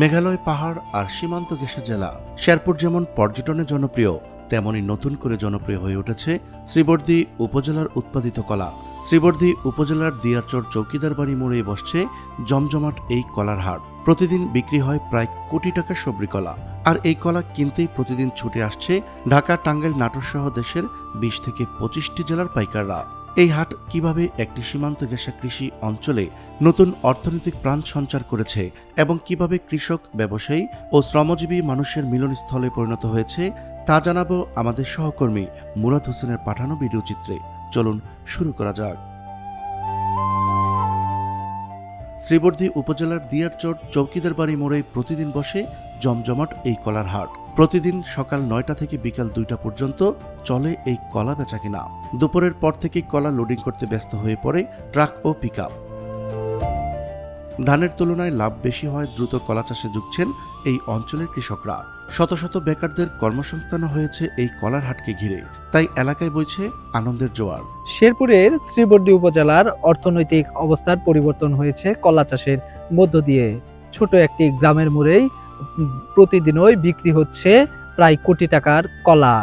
মেঘালয় পাহাড় আর সীমান্ত ঘেঁষা জেলা। শেরপুর যেমন পর্যটনে জনপ্রিয়, তেমনি নতুন করে জনপ্রিয় হয়ে উঠেছে শ্রীবর্দী উপজেলার উৎপাদিত কলা। শ্রীবর্দী উপজেলার দিয়াচর চৌকিদার বাড়ি মোড়ে বসছে জমজমাট এই কলার হাট। প্রতিদিন বিক্রি হয় প্রায় কোটি টাকার সবরি কলা। আর এই কলা কিনতেই প্রতিদিন ছুটে আসছে ঢাকা টাঙ্গাইল নাটোর সহ দেশের বিশ থেকে পঁচিশটি জেলার পাইকাররা। এই হাট কীভাবে একটি সীমান্ত ঘেঁষা কৃষি অঞ্চলে নতুন অর্থনৈতিক প্রাণ সঞ্চার করেছে এবং কীভাবে কৃষক, ব্যবসায়ী ও শ্রমজীবী মানুষের মিলনস্থলে পরিণত হয়েছে, তা জানাব আমাদের সহকর্মী মুরাদ হোসেনের পাঠানো ভিডিও চিত্রে। চলুন শুরু করা যাক। শ্রীবর্দী উপজেলার দিয়ারচর চৌকিদার বাড়ি মোড়ে প্রতিদিন বসে জমজমাট এই কলার হাট। প্রতিদিন সকাল নয়টা থেকে বিকাল দুইটা পর্যন্ত চলে এই কলা বেচা কিনা। দুপুরের পর থেকেই কলা লোডিং করতে ব্যস্ত হয়ে পড়ে ট্রাক ও পিক ধানের তুলনায় লাভ বেশি হয় দ্রুত কলা চাষে ঝুঁকছেন এই অঞ্চলের কৃষকরা। শত শত বেকারদের কর্মসংস্থান হয়েছে এই কলার হাটকে ঘিরে। তাই এলাকায় বইছে আনন্দের জোয়ার। শেরপুরের শ্রীবর্দী উপজেলার অর্থনৈতিক অবস্থার পরিবর্তন হয়েছে কলা চাষের মধ্য দিয়ে। ছোট একটি গ্রামের মোড়েই প্রতিদিনই বিক্রি হচ্ছে প্রায় কোটি টাকার কলা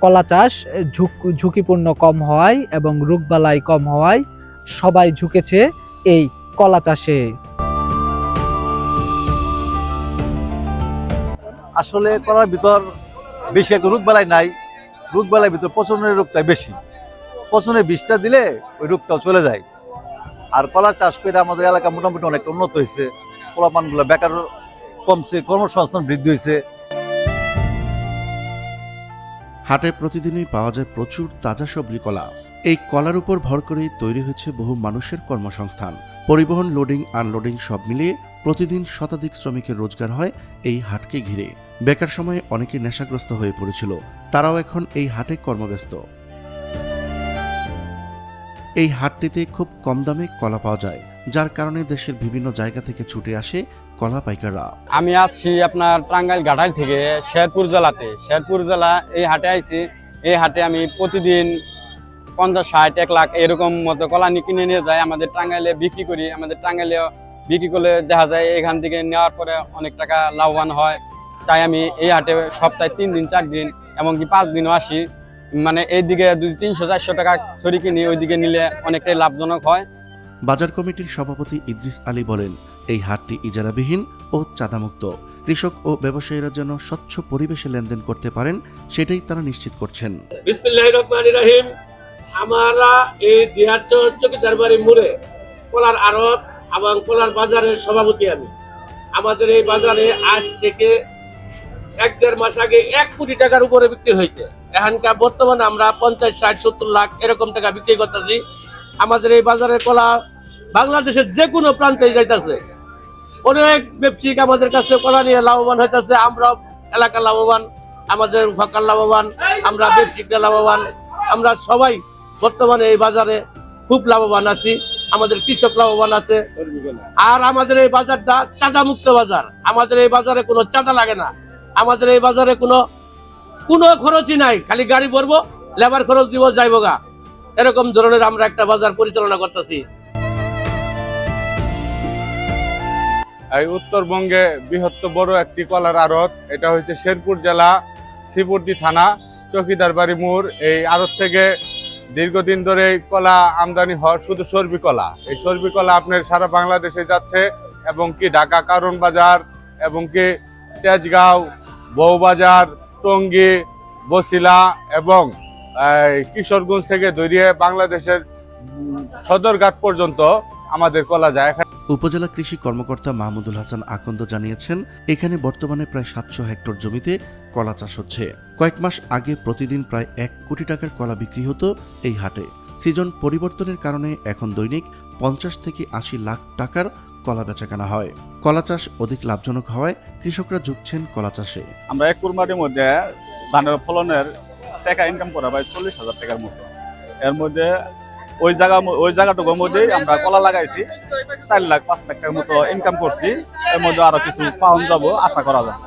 কলা চাষ ঝুঁক- ঝুঁকিপূর্ণ কম হওয়ায় এবং রোগবালাই কম হওয়ায় সবাই ঝুঁকেছে এই কলা চাষে আসলে কলার ভিতর বেশি একটা রোগ বেলায় নাই রোগ বেলার ভিতর পচনের রোগটা বেশি পচনের বিষটা দিলে ওই রোগটাও চলে যায় আর কলার চাষ করে আমাদের এলাকা মোটামুটি অনেকটা উন্নত হয়েছে পোলাপানগুলো বেকার কমছে, কর্মসংস্থান বৃদ্ধি হয়েছে। হাটে প্রতিদিনই পাওয়া যায় প্রচুর তাজা সবজি কলা। এই কলার উপর ভর করেই তৈরি হয়েছে বহু মানুষের কর্মসংস্থান। পরিবহন, লোডিং, আনলোডিং সব মিলিয়ে প্রতিদিন শতাধিক শ্রমিকের রোজগার হয় এই হাটকে ঘিরে। বেকার সময়ে অনেকে নেশাগ্রস্ত হয়ে পড়েছিল, তারাও এখন এই হাটে কর্মব্যস্ত। এই হাটটিতে খুব কম দামে কলা পাওয়া যায় যার কারণে দেশের বিভিন্ন জায়গা থেকে ছুটে আসে কলা পাইকাররা। আমি আছি আপনার টাঙ্গাইল ঘাটাল থেকে শেরপুর জেলাতে। শেরপুর জেলা এই হাটে আইছি। এই হাটে আমি প্রতিদিন পঞ্চাশ, ষাট, এক লাখ এরকম মতো কলা কিনে নিয়ে যাই। আমাদের টাঙ্গাইলে বিক্রি করি। আমাদের টাঙ্গাইলে বিক্রি করলে দেখা যায় এখান থেকে নেওয়ার পরে অনেক টাকা লাভবান হয়। তাই আমি এই হাটে সপ্তাহে তিন দিন, চার দিন এমনকি পাঁচ দিনও আসি। মানে এইদিকে দুই তিনশো, চারশো টাকা ছড়ি কিনি, ওইদিকে নিলে অনেকটাই লাভজনক হয়। বাজার কমিটির সভাপতি ইদ্রিস আলী বলেন, এই হাটটি ইজারাবিহীন ও চাঁদামুক্ত। কৃষক ও ব্যবসায়ীরা যেন স্বচ্ছ পরিবেশে লেনদেন করতে পারেন, সেটাই তারা নিশ্চিত করছেন। আমরা এই দিহাচর চকিদার বাড়ি মোড়ে কলার আড়ত এবং কলার বাজারের সভাপতি আমি। আমাদের এই বাজারে আজ থেকে এক দেড় মাস আগে এক কোটি টাকার উপরে বিক্রি হয়েছে। এখানকার বর্তমানে আমরা পঞ্চাশ, ষাট, সত্তর লাখ এরকম টাকা বিক্রি করতেছি। আমাদের এই বাজারের কলা বাংলাদেশের যে কোনো প্রান্তে যাইতেছে। অনেক ব্যবসায়িক আমাদের কাছে কলা নিয়ে লাভবান হইতেছে। আমরা এলাকা লাভবান, আমাদের ফাঁকার লাভবান, আমরা ব্যবসায়িকরা লাভবান। আমরা সবাই বর্তমানে এই বাজারে খুব লাভবান আছি। আমাদের কৃষক লাভবান আছে। আর আমাদের এই বাজারটা চাঁদা মুক্ত বাজার। আমাদের এই বাজারে কোনো চাঁদা লাগে না। আমাদের এই বাজারে কোনো কোনো খরচই নাই। খালি গাড়ি ভরবো, লেবার খরচ দিব, যাইব গা। এরকম ধরনের আমরা একটা বাজার পরিচালনা করতেছি। এই উত্তরবঙ্গে বৃহত্তর বড় একটি কলার আড়ত, এটা হচ্ছে শেরপুর জেলা, শ্রীবর্দী থানা, চকিদার বাড়ি মোড়। এই আড়ত থেকে দীর্ঘদিন ধরে এই কলা আমদানি হয় শুধু সর্বি কলা। এই সর্বি কলা আপনার সারা বাংলাদেশে যাচ্ছে এবং কি ঢাকা কারণ বাজার এবং কি তেজগাঁও, বউবাজার, টঙ্গী বসিলা এবং কিশোরগঞ্জ থেকে ধরিয়ে বাংলাদেশের সদরঘাট পর্যন্ত আমাদের কলা যায়। উপজেলা কৃষি কর্মকর্তা মাহমুদুল হাসান আকন্দ জানিয়েছেন এখানে বর্তমানে প্রায় সাতশো হেক্টর জমিতে কলা চাষ হচ্ছে। কয়েক মাস আগে প্রতিদিন প্রায় এক কোটি টাকার কলা বিক্রি হতো এই হাটে। সিজন পরিবর্তনের কারণে এখন দৈনিক পঞ্চাশ থেকে আশি লাখ টাকার কলা বেচাকেনা হয়। কলা চাষ অধিক লাভজনক হওয়ায় কৃষকরা ঝুঁকছেন কলা চাষে। আমরা এক কুরবানির মধ্যে ধানের ফলনের টাকা ইনকাম করা প্রায় চল্লিশ হাজার টাকার মতো। এর মধ্যে ওই জায়গা ওই জায়গাটুকুর মধ্যেই আমরা কলা লাগাইছি। চার লাখ, পাঁচ লাখ টাকার মতো ইনকাম করছি। এর মধ্যে আরও কিছু পাওয়া যাব, আশা করা যায়।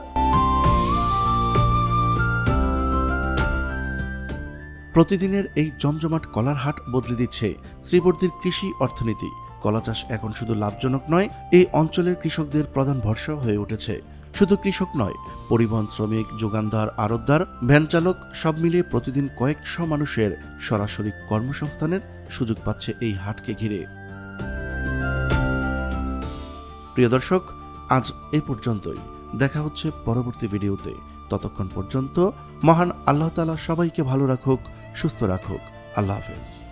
প্রতিদিনের এই জমজমাট কলার হাট বদলে দিচ্ছে শ্রীবর্দীর কৃষি অর্থনীতি। কলা চাষ এখন শুধু লাভজনক নয়, এই অঞ্চলের কৃষকদের প্রধান ভরসা হয়ে উঠেছে। শুধু কৃষক নয়, পরিবহন শ্রমিক, যোগানদার, আড়তদার, ভ্যান চালক, সব মিলিয়ে প্রতিদিন কয়েকশো মানুষের সরাসরি কর্মসংস্থানের সুযোগ পাচ্ছে এই হাটকে ঘিরে। প্রিয় দর্শক, আজ এ পর্যন্তই। দেখা হচ্ছে পরবর্তী ভিডিওতে। ততক্ষণ পর্যন্ত মহান আল্লাহ তালা সবাইকে ভালো রাখুক, সুস্থ রাখুক। আল্লাহ হাফেজ।